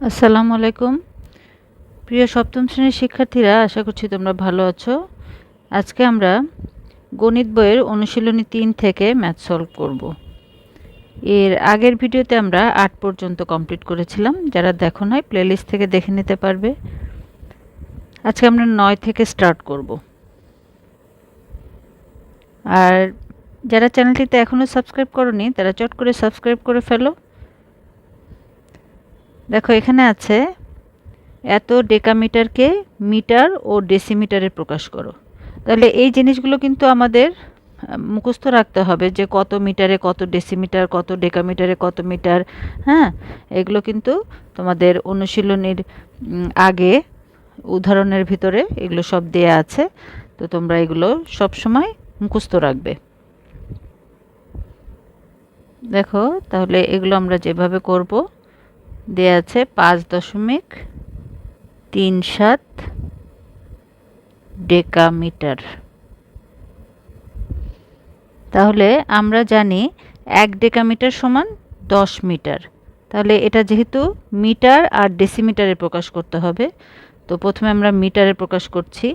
আসসালামু আলাইকুম। প্রিয় সপ্তম শ্রেণির শিক্ষার্থীরা, আশা করছি তোমরা ভালো আছো। আজকে আমরা গণিত বইয়ের অনুশীলনী তিন থেকে ম্যাথ সলভ করব। এর আগের ভিডিওতে আমরা আট পর্যন্ত কমপ্লিট করেছিলাম। যারা দেখো নাই, প্লেলিস্ট থেকে দেখে নিতে পারবে। আজকে আমরা নয় থেকে স্টার্ট করব। আর যারা চ্যানেলটিতে এখনও সাবস্ক্রাইব করনি, তারা চট করে সাবস্ক্রাইব করে ফেলো। দেখো, এখানে আছে এত ডেকামিটারকে মিটার ও ডেসিমিটারে প্রকাশ করো। তাহলে এই জিনিসগুলো কিন্তু আমাদের মুখস্থ রাখতে হবে যে কত মিটারে কত ডেসিমিটার, কত ডেকামিটারে কত মিটার হ্যাঁ? এগুলো কিন্তু তোমাদের অনুশীলনীর আগে উদাহরণের ভিতরে এগুলো সব দেয়া আছে। তো তোমরা এগুলো সব সময় মুখস্থ রাখবে। দেখো, তাহলে এগুলো আমরা যেভাবে করব দেয়া আছে পাঁচ দশমিক তিন সাত ডেকামিটার। তাহলে আমরা জানি এক ডেকামিটার সমান দশ মিটার। তাহলে এটা যেহেতু মিটার আর ডেসিমিটারে প্রকাশ করতে হবে, তো প্রথমে আমরা মিটারে প্রকাশ করছি।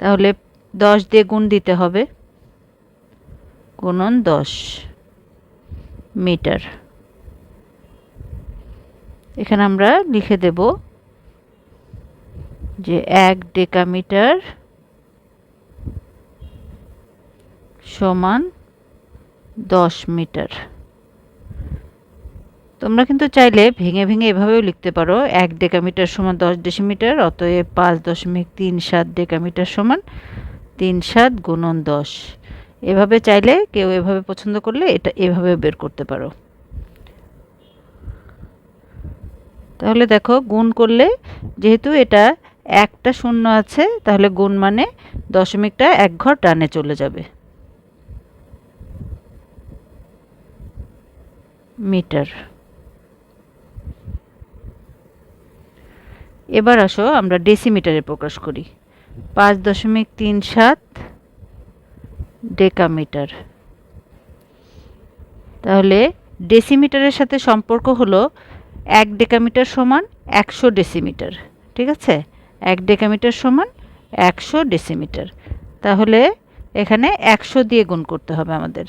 তাহলে দশ দিয়ে গুণ দিতে হবে, গুণন দশ মিটার। এখানে আমরা লিখে দেব যে এক ডেকামিটার সমান দশ মিটার। তোমরা কিন্তু চাইলে ভেঙে ভেঙে এভাবেও লিখতে পারো, এক ডেকামিটার সমান দশ ডেসিমিটার, অতএব পাঁচ দশমিক তিন সাত ডেকামিটার সমান তিন সাত গুণন দশ। এভাবে চাইলে কেউ এভাবে পছন্দ করলে এটা এভাবে বের করতে পারো। তাহলে দেখো গুণ করলে যেহেতু এটা একটা শূন্য আছে, তাহলে গুণ মানে দশমিকটা এক ঘর টানে চলে যাবে। মিটার। এবার আসো আমরা ডেসিমিটারে প্রকাশ করি। পাঁচ দশমিক তিন সাত ডেকামিটার। তাহলে ডেসিমিটারের সাথে সম্পর্ক হলো এক ডেকামিটার সমান একশো ডেসিমিটার, ঠিক আছে? এক ডেকামিটার সমান একশো ডেসিমিটার। তাহলে এখানে একশো দিয়ে গুণ করতে হবে আমাদের।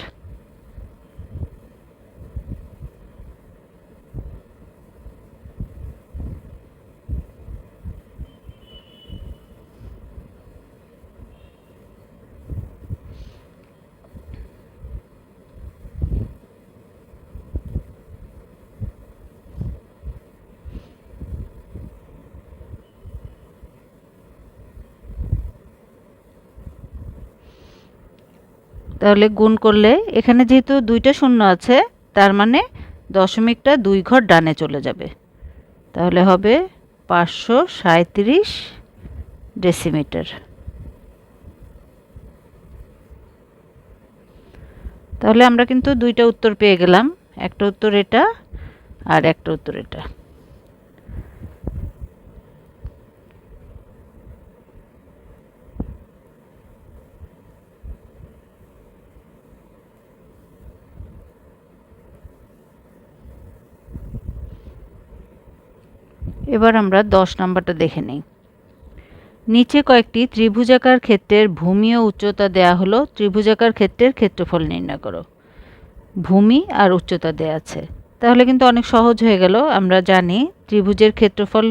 তাহলে গুণ করলে এখানে যেহেতু দুইটা শূন্য আছে, তার মানে দশমিকটা দুই ঘর ডানে চলে যাবে। তাহলে হবে পাঁচশো সাঁত্রিশ ডেসিমিটার। তাহলে আমরা কিন্তু দুইটা উত্তর পেয়ে গেলাম, একটা উত্তর এটা আর একটা উত্তর এটা। এবার আমরা দশ নম্বরটা দেখে নিই। নিচে কয়েকটি ত্রিভুজাকার ক্ষেত্রের ভূমি ও উচ্চতা দেয়া হলো। ত্রিভুজাকার ক্ষেত্রের ক্ষেত্রফল নির্ণয় করো। ভূমি আর উচ্চতা দেয়া আছে। তাহলে কিন্তু অনেক সহজ হয়ে গেল। আমরা জানি ত্রিভুজের ক্ষেত্রফল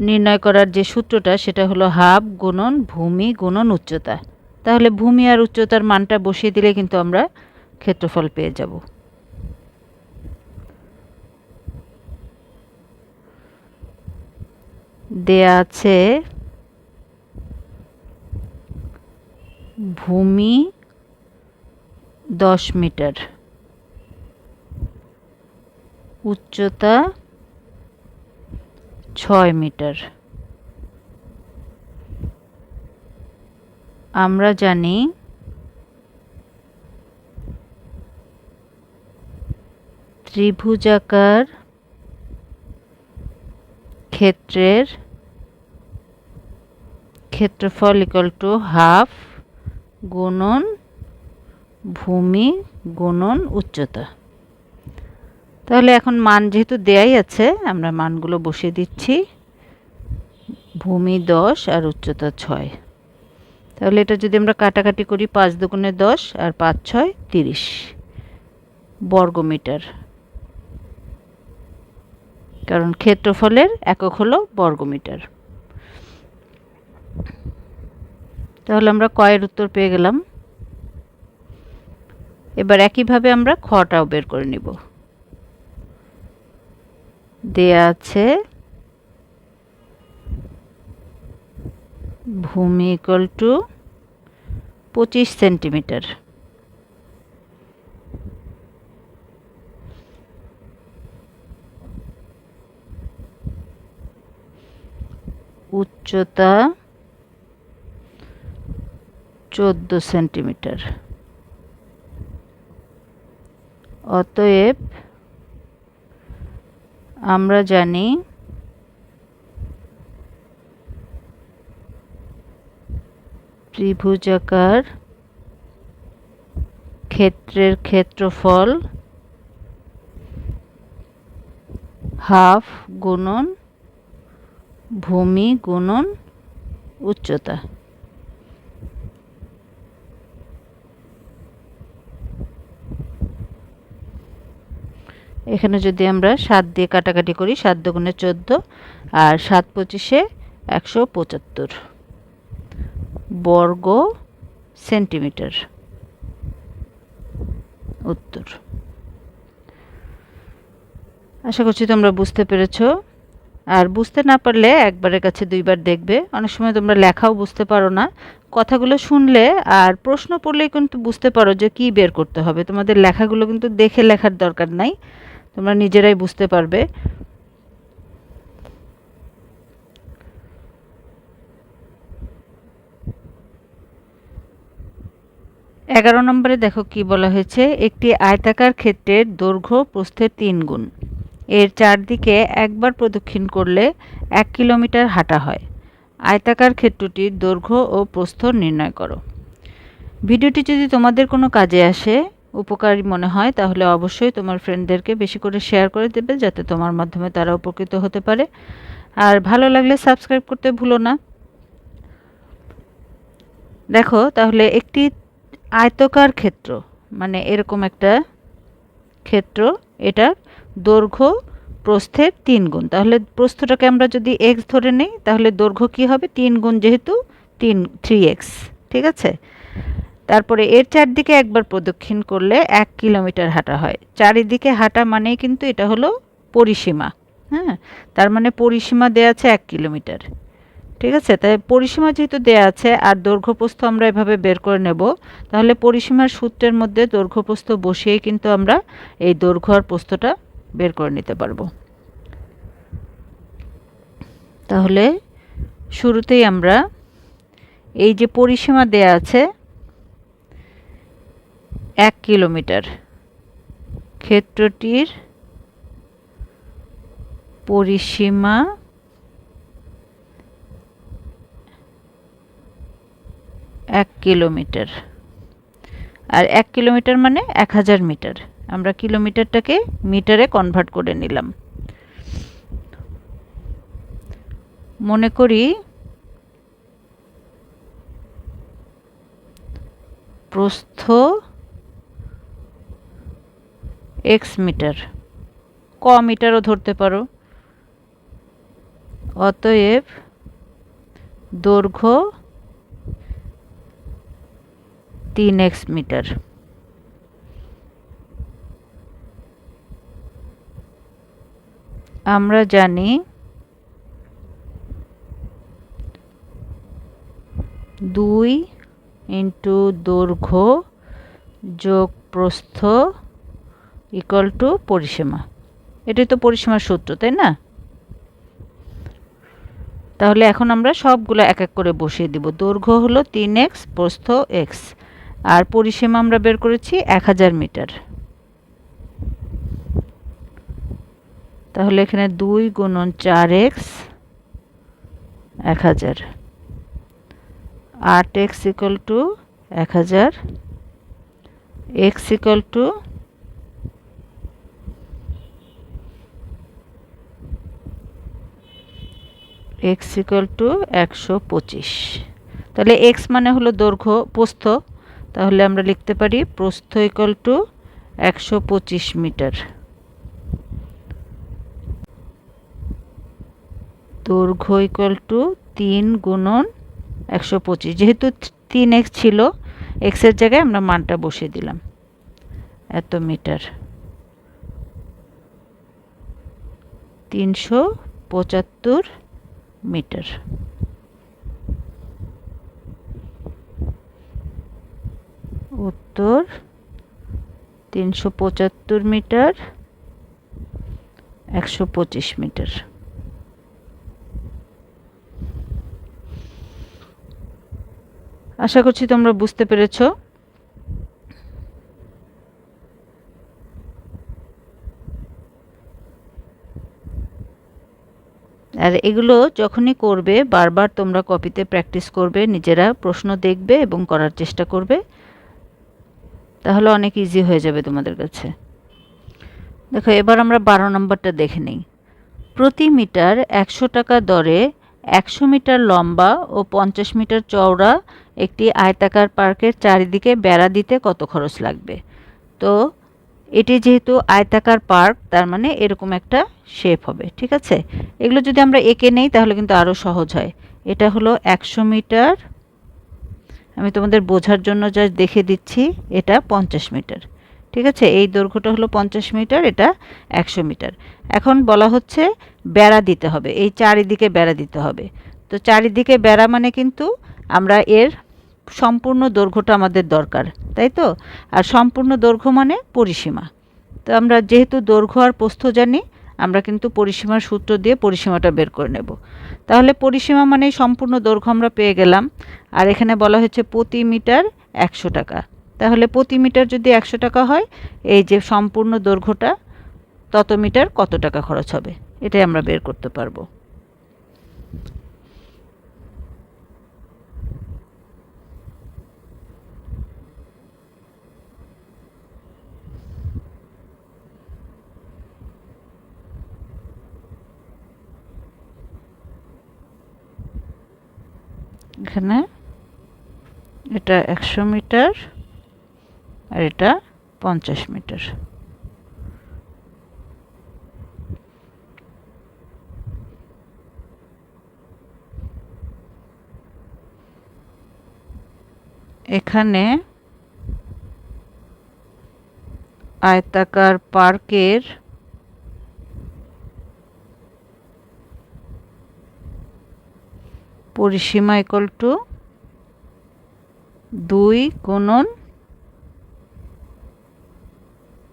নির্ণয় করার যে সূত্রটা, সেটা হলো হাফ গুণন ভূমি গুণন উচ্চতা। তাহলে ভূমি আর উচ্চতার মানটা বসিয়ে দিলে কিন্তু আমরা ক্ষেত্রফল পেয়ে যাব। দেয়া আছে ভূমি দশ মিটার। উচ্চতা ছয় মিটার। আমরা জানি ত্রিভুজাকার ক্ষেত্রের ক্ষেত্রফল ইকাল টু হাফ গুণন ভূমি গুণন উচ্চতা। তাহলে এখন মান যেহেতু দেয়াই আছে, আমরা মানগুলো বসিয়ে দিচ্ছি। ভূমি দশ আর উচ্চতা ছয়। তাহলে এটা যদি আমরা কাটাকাটি করি পাঁচ দুগুণে দশ আর পাঁচ ছয় তিরিশ বর্গমিটার। কারণ ক্ষেত্রফলের একক হলো বর্গমিটার। তাহলে আমরা কয়ের উত্তর পেয়ে গেলাম। এবার একইভাবে আমরা খটাও বের করে নিব। দেয়া আছে ভূমি ইকুয়াল টু পঁচিশ সেন্টিমিটার। উচ্চতা চোদ্দ সেন্টিমিটার। অতএব আমরা জানি ত্রিভুজাকার ক্ষেত্রের ক্ষেত্রফল হাফ গুণন ভূমি গুণন উচ্চতা। এখানে যদি আমরা সাত দিয়ে কাটাকাটি করি, সাত দুগুণে চোদ্দ, আর সাত পঁচিশে একশো পঁচাত্তর। বর্গ সেন্টিমিটার। উত্তর। আশা করছি তোমরা বুঝতে পেরেছ। আর বুঝতে না পারলে একবারের কাছে দুইবার দেখবে। অনেক সময় তোমরা লেখাও বুঝতে পারো না। কথাগুলো শুনলে আর প্রশ্ন পড়লেই কিন্তু বুঝতে পারো যে কি বের করতে হবে। তোমাদের লেখাগুলো কিন্তু দেখে লেখার দরকার নাই। তোমরা নিজেরাই বুঝতে পারবে। এগারো নম্বরে দেখো কি বলা হয়েছে, একটি আয়তাকার ক্ষেত্রের দৈর্ঘ্য প্রস্থের তিন গুণ। এর চারদিকে একবার প্রদক্ষিণ করলে এক কিলোমিটার হাঁটা হয়। আয়তাকার ক্ষেত্রটির দৈর্ঘ্য ও প্রস্থ নির্ণয় করো। ভিডিওটি যদি তোমাদের কোনো কাজে আসে উপকারী মনে হয়, তাহলে অবশ্যই তোমার ফ্রেন্ডদেরকে বেশি করে শেয়ার করে দেবে, যাতে তোমার মাধ্যমে তারা উপকৃত হতে পারে। আর ভালো লাগলে সাবস্ক্রাইব করতে ভুলো না। দেখো, তাহলে একটি আয়তকার ক্ষেত্র মানে এরকম একটা ক্ষেত্র এটা দৈর্ঘ্য প্রস্থের তিন গুণ। তাহলে প্রস্থটাকে আমরা যদি এক্স ধরে নিই, তাহলে দৈর্ঘ্য কী হবে? তিন গুণ যেহেতু, তিন থ্রি এক্স ঠিক আছে? তারপরে এর চারদিকে একবার প্রদক্ষিণ করলে এক কিলোমিটার হাঁটা হয়। চারিদিকে হাঁটা মানেই কিন্তু এটা হলো পরিসীমা হ্যাঁ? তার মানে পরিসীমা দেওয়া আছে এক কিলোমিটার, ঠিক আছে? তাই পরিসীমা যেহেতু দেওয়া আছে আর দৈর্ঘ্যপ্রস্থ আমরা এভাবে বের করে নেব, তাহলে পরিসীমার সূত্রের মধ্যে দৈর্ঘ্যপ্রস্থ বসিয়েই কিন্তু আমরা এই দৈর্ঘ্য আর প্রস্থটা বের করে নিতে পারব। তাহলে শুরুতেই আমরা এই যে পরিসীমা দেয়া আছে এক কিলোমিটার। ক্ষেত্রটির পরিসীমা এক কিলোমিটার। আর এক কিলোমিটার মানে এক হাজার মিটার। আমরা কিলোমিটারটাকে মিটারে কনভার্ট করে নিলাম। মনে করি প্রস্থ এক্স মিটার ক মিটারও ধরতে পারো। অতএব দৈর্ঘ্য তিন এক্স মিটার আমরা জানি দুই ইন্টু দৈর্ঘ্য যোগ প্রস্থ ইকুয়াল টু পরিসীমা। এটাই তো পরিসীমার সূত্র, তাই না? তাহলে এখন আমরা সবগুলো এক এক করে বসিয়ে দিব। দৈর্ঘ্য হলো তিন এক্স, প্রস্থ এক্স। আর পরিসীমা আমরা বের করেছি এক হাজার মিটার। তাহলে এখানে দুই গুণন চার এক্স, এক হাজার। আট এক্স ইকুয়াল টু এক হাজার। X equal to X equal to একশো পঁচিশ। তাহলে এক্স মানে হলো দৈর্ঘ্য, প্রস্থ। তাহলে আমরা লিখতে পারি প্রস্থ ইকুয়াল টু একশো পঁচিশ মিটার। দৈর্ঘ্য ইকুয়াল টু তিন গুণন একশো পঁচিশ। যেহেতু তিন এক্স ছিল এক্সের জায়গায় আমরা মানটা বসিয়ে দিলাম এত মিটার। তিনশো পঁচাত্তর মিটার। উত্তর তিনশো পঁচাত্তর মিটার একশো পঁচিশ মিটার। আশা করছি তোমরা বুঝতে পেরেছ। আর এগুলো যখনই করবে, বারবার তোমরা কপিতে প্র্যাকটিস করবে, নিজেরা প্রশ্ন দেখবে এবং করার চেষ্টা করবে, তাহলে অনেক ইজি হয়ে যাবে তোমাদের কাছে। দেখো, এবার আমরা বারো নম্বরটা দেখে নিই। প্রতি মিটার একশো টাকা দরে একশো মিটার লম্বা ও পঞ্চাশ মিটার চওড়া একটি আয়তাকার পার্কের চারিদিকে বেড়া দিতে কত খরচ লাগবে? তো এটি যেহেতু আয়তাকার পার্ক, তার মানে এরকম একটা শেপ হবে, ঠিক আছে? এগুলো যদি আমরা এঁকে নেই, তাহলে কিন্তু আরও সহজ হয়। এটা হলো একশো মিটার। আমি তোমাদের বোঝার জন্য যা দেখে দিচ্ছি, এটা পঞ্চাশ মিটার। ঠিক আছে? এই দৈর্ঘ্যটা হলো পঞ্চাশ মিটার, এটা একশো মিটার। এখন বলা হচ্ছে বেড়া দিতে হবে, এই চারিদিকে বেড়া দিতে হবে। তো চারিদিকে বেড়া মানে কিন্তু আমরা এর সম্পূর্ণ দৈর্ঘ্যটা আমাদের দরকার, তাই তো? আর সম্পূর্ণ দৈর্ঘ্য মানে পরিসীমা। তো আমরা যেহেতু দৈর্ঘ্য আর প্রস্থ জানি, আমরা কিন্তু পরিসীমার সূত্র দিয়ে পরিসীমাটা বের করে নেব। তাহলে পরিসীমা মানে সম্পূর্ণ দৈর্ঘ্য আমরা পেয়ে গেলাম। আর এখানে বলা হয়েছে প্রতি মিটার একশো টাকা। তাহলে প্রতি মিটার যদি একশো টাকা হয়, এই যে সম্পূর্ণ দৈর্ঘ্যটা, তত মিটার কত টাকা খরচ হবে? এটাই আমরা বের করতে পারব। এখানে। এটা একশো মিটার আর এটা পঞ্চাশ মিটার। এখানে আয়তাকার পার্কের পরিসীমা ইকুয়াল টু দুই গুণন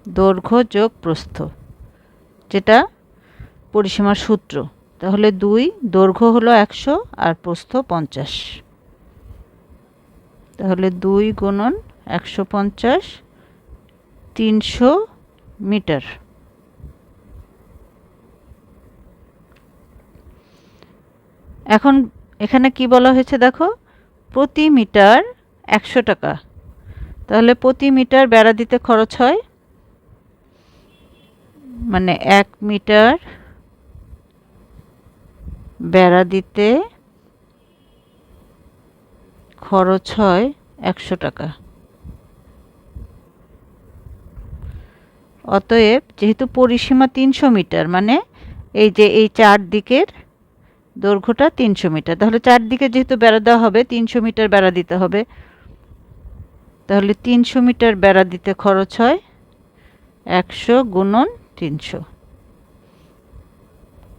দৈর্ঘ্য যোগ প্রস্থ, যেটা পরিসীমার সূত্র। তাহলে দুই, দৈর্ঘ্য হলো একশো আর প্রস্থ পঞ্চাশ। তাহলে দুই গুণন একশো পঞ্চাশ, তিনশো মিটার। এখন এখানে কি বলা হয়েছে দেখো? প্রতি মিটার একশো টাকা। তাহলে প্রতি মিটার বেড়া দিতে খরচ হয়? মানে এক মিটার বেড়া দিতে খরচ হয় একশো টাকা। অতএব যেহেতু পরিসীমা তিনশো মিটার মানে এই যে এই চার দিকের দৈর্ঘ্যটা তিনশো মিটার। তাহলে চারদিকে যেহেতু বেড়া দেওয়া হবে, তিনশো মিটার বেড়া দিতে হবে। তাহলে তিনশো মিটার বেড়া দিতে খরচ হয় একশো গুণন তিনশো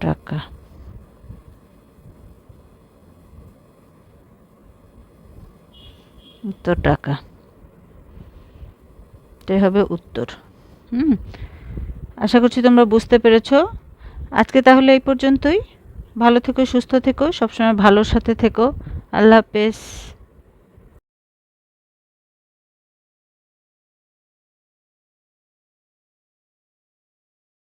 টাকা। উত্তর টাকা। এটাই হবে উত্তর। হুম? আশা করছি তোমরা বুঝতে পেরেছ। আজকে তাহলে এই পর্যন্তই। ভালো থেকো সুস্থ থেকো সবসময় ভালোর সাথে থেকো। আল্লাহ হাফেজ।